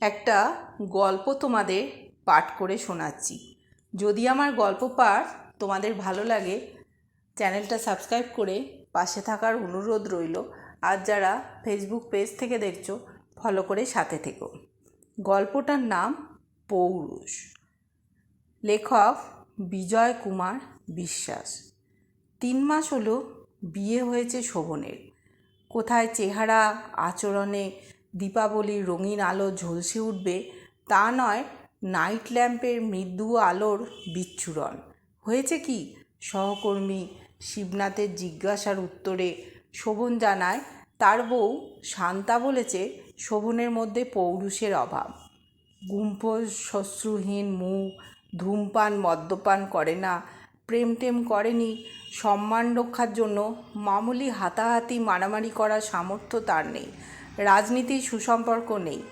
একটা গল্প তোমাদের পাঠ করে শোনাচ্ছি। যদি আমার গল্প পাঠ তোমাদের ভালো লাগে, চ্যানেলটা সাবস্ক্রাইব করে পাশে থাকার অনুরোধ রইল। আর যারা ফেসবুক পেজ থেকে দেখছ ফলো করে সাথে থেকো। গল্পটার নাম পৌরুষ। লেখক বিজয় কুমার বিশ্বাস। তিন মাস হলো বিয়ে হয়েছে শোভনের। কোথায় চেহারা, আচরণে দীপাবলির রঙিন আলো ঝলসে উঠবে, তা নয়, নাইট ল্যাম্পের মৃদু আলোর বিচ্ছুরণ। হয়েছে কি? সহকর্মী শিবনাথের জিজ্ঞাসার উত্তরে শোভন জানায়, তার বউ শান্তা বলেছে শোভনের মধ্যে পৌরুষের অভাব। গুম্ফোজ শ্মশ্রুহীন মুখ, ধূমপান মদ্যপান করে না প্রেম টেম করেনি, সম্মান রক্ষার জন্য মামুলি হাতাহাতি মারামারি করার সামর্থ্য তার নেই। রাজনীতির সুসম্পর্ক নেই।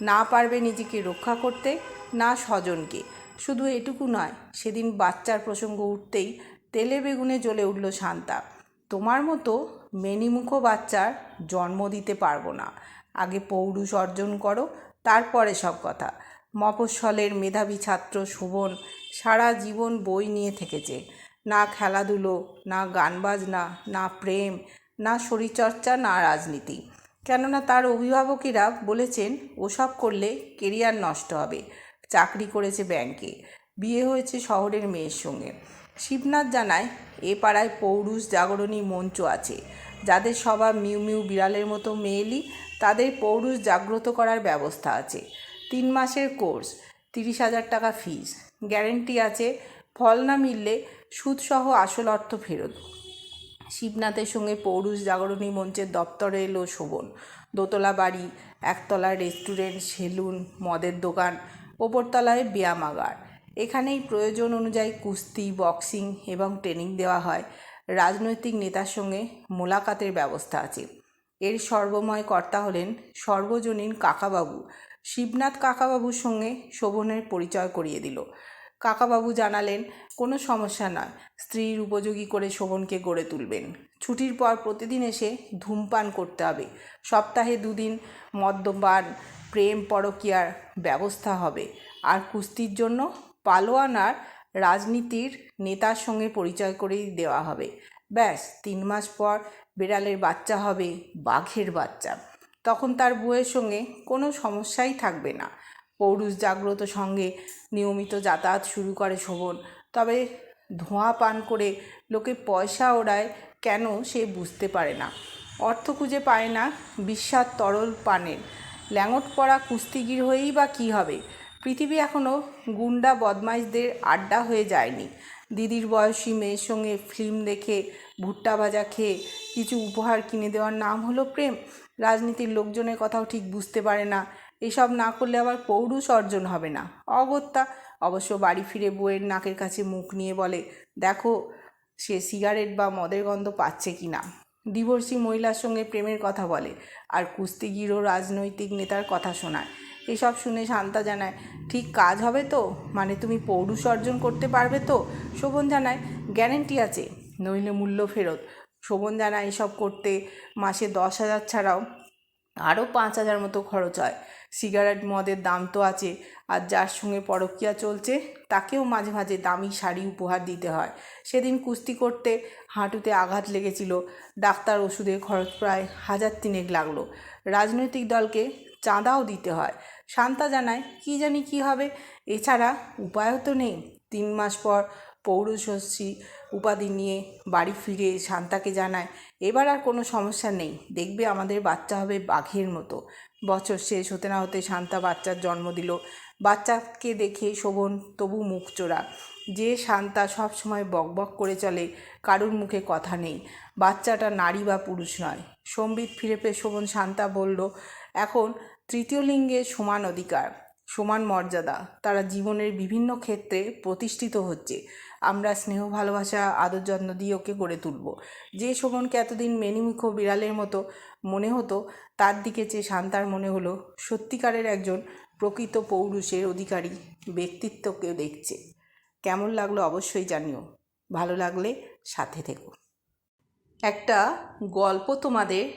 না পারবে নিজেকে রক্ষা করতে, না স্বজনকে। শুধু এটুকু নয়, সেদিন বাচ্চার প্রসঙ্গ উঠতেই তেলে বেগুনে জ্বলে উঠল শান্তা। তোমার মতো মেনিমুখো বাচ্চার জন্ম দিতে পারব না। আগে পৌরুষ অর্জন করো, তারপরে সব কথা। মফস্বলের মেধাবী ছাত্র শোভন সারা জীবন বই নিয়ে থেকেছে। না খেলাধুলো, না গান বাজনা না প্রেম, না শরীরচর্চা, না রাজনীতি। কেননা তার অভিভাবকেরা বলেছেন, ওসব করলে কেরিয়ার নষ্ট হবে। চাকরি করেছে ব্যাংকে। বিয়ে হয়েছে শহরের মেয়ের সঙ্গে। শিবনাথ জানায়, এ পাড়ায় পৌরুষ জাগরণী মঞ্চ আছে। যাদের স্বভাব মিউ মিউ বিড়ালের মতো মেয়েলি, তাদের পৌরুষ জাগ্রত করার ব্যবস্থা আছে। তিন মাসের কোর্স, তিরিশ হাজার টাকা ফিস। গ্যারেন্টি আছে, ফল না মিললে সুদসহ আসল অর্থ ফেরত। শিবনাথের সঙ্গে পৌরুষ জাগরণী মঞ্চের দপ্তরে এলো শোভন। দোতলা বাড়ি, একতলা রেস্টুরেন্ট, সেলুন, মদের দোকান, ওপরতলায় ব্যায়ামাগার এখানেই প্রয়োজন অনুযায়ী কুস্তি, বক্সিং এবং ট্রেনিং দেওয়া হয়। রাজনৈতিক নেতার সঙ্গে মোলাকাতের ব্যবস্থা আছে। এর সর্বময় কর্তা হলেন সর্বজনীন কাকাবাবু। শিবনাথ কাকাবাবুর সঙ্গে শোভনের পরিচয় করিয়ে দিল। কাকাবাবু জানালেন, কোনো সমস্যা নয়। স্ত্রীর উপযোগী করে শোভনকে গড়ে তুলবেন। ছুটির পর প্রতিদিন এসে ধূমপান করতে হবে। সপ্তাহে দুদিন মদ্যপান, প্রেম পরকিয়ার ব্যবস্থা হবে। আর কুস্তির জন্য পালোয়ান আর রাজনীতির নেতার সঙ্গে পরিচয় করেই দেওয়া হবে। ব্যাস, তিন মাস পর বিড়ালের বাচ্চা হবে, বাঘের বাচ্চা। তখন তার বউয়ের সঙ্গে কোনো সমস্যাই থাকবে না। পৌরুষ জাগ্রত সঙ্গে নিয়মিত যাতায়াত শুরু করে শোভন। তবে ধোঁয়া পান করে লোকে পয়সা ওড়ায় কেন সে বুঝতে পারে না। অর্থ খুঁজে পায় না বিস্বাদ তরল পানের। ল্যাঙট পড়া কুস্তিগির হয়েই বা কী হবে? পৃথিবী এখনও গুন্ডা বদমাইশদের আড্ডা হয়ে যায়নি। দিদির বয়সী মেয়ের সঙ্গে ফিল্ম দেখে, ভুট্টা ভাজা খেয়ে কিছু উপহার কিনে দেওয়ার নাম হলো প্রেম। রাজনীতির লোকজনের কথাও ঠিক বুঝতে পারে না এসব না করলে আবার পৌরুষ অর্জন হবে না। অগত্যা অবশ্য বাড়ি ফিরে বউয়ের নাকের কাছে মুখ নিয়ে বলে, দেখো, সে সিগারেট বা মদের গন্ধ পাচ্ছে কি না? ডিভোর্সি মহিলার সঙ্গে প্রেমের কথা বলে, আর কুস্তিগির ও রাজনৈতিক নেতার কথা শোনায়। এসব শুনে শান্তা জানায়, ঠিক কাজ হবে তো? মানে তুমি পৌরুষ অর্জন করতে পারবে তো? শোভন জানায়, গ্যারেন্টি আছে, নইলে মূল্য ফেরত। শোভন জানায়, এসব করতে মাসে দশ হাজার ছাড়াও আরও পাঁচ হাজার মতো খরচ হয়। সিগারেট মদের দাম তো আছে, আর যার সঙ্গে পরকিয়া চলছে, তাকেও মাঝে মাঝে দামি শাড়ি উপহার দিতে হয়। সেদিন কুস্তি করতে হাঁটুতে আঘাত লেগেছিল, ডাক্তার ওষুধের খরচ প্রায় হাজার তিনেক লাগল। রাজনৈতিক দলকে চাঁদাও দিতে হয়। শান্তা জানায়, কি জানি কি হবে? এছাড়া উপায়ও তো নেই। তিন মাস পর পৌরষষ্ঠী উপাধি নিয়ে বাড়ি ফিরে শান্তাকে জানায়, এবার আর কোনো সমস্যা নেই। দেখবে আমাদের বাচ্চা হবে বাঘের মতো। বছর শেষ হতে না হতে শান্তা বাচ্চার জন্ম দিল। বাচ্চাকে দেখে শোভন, তবু মুখ চোরা। যে শান্তা সব সময় বকবক করে চলে, কারুর মুখে কথা নেই। বাচ্চাটা নারী বা পুরুষ নয়। সম্বিত ফিরে পেয়ে শোভন শান্তা বলল, এখন তৃতীয় লিঙ্গের সমান অধিকার। সমান মর্যাদা। তারা জীবনের বিভিন্ন ক্ষেত্রে প্রতিষ্ঠিত হচ্ছে। আমরা স্নেহ, ভালোবাসা, আদর যত্ন দিয়ে ওকে গড়ে তুলব। যে শোভনকে এতদিন মেনিমুখো বিড়ালের মতো মনে হতো, তার দিকে চেয়ে শান্তার মনে হলো, সত্যিকারের একজন প্রকৃত পৌরুষের অধিকারী ব্যক্তিত্বকে দেখছে। কেমন লাগল অবশ্যই জানিও। ভালো লাগলে সাথে থেকো। একটা গল্প তোমাদের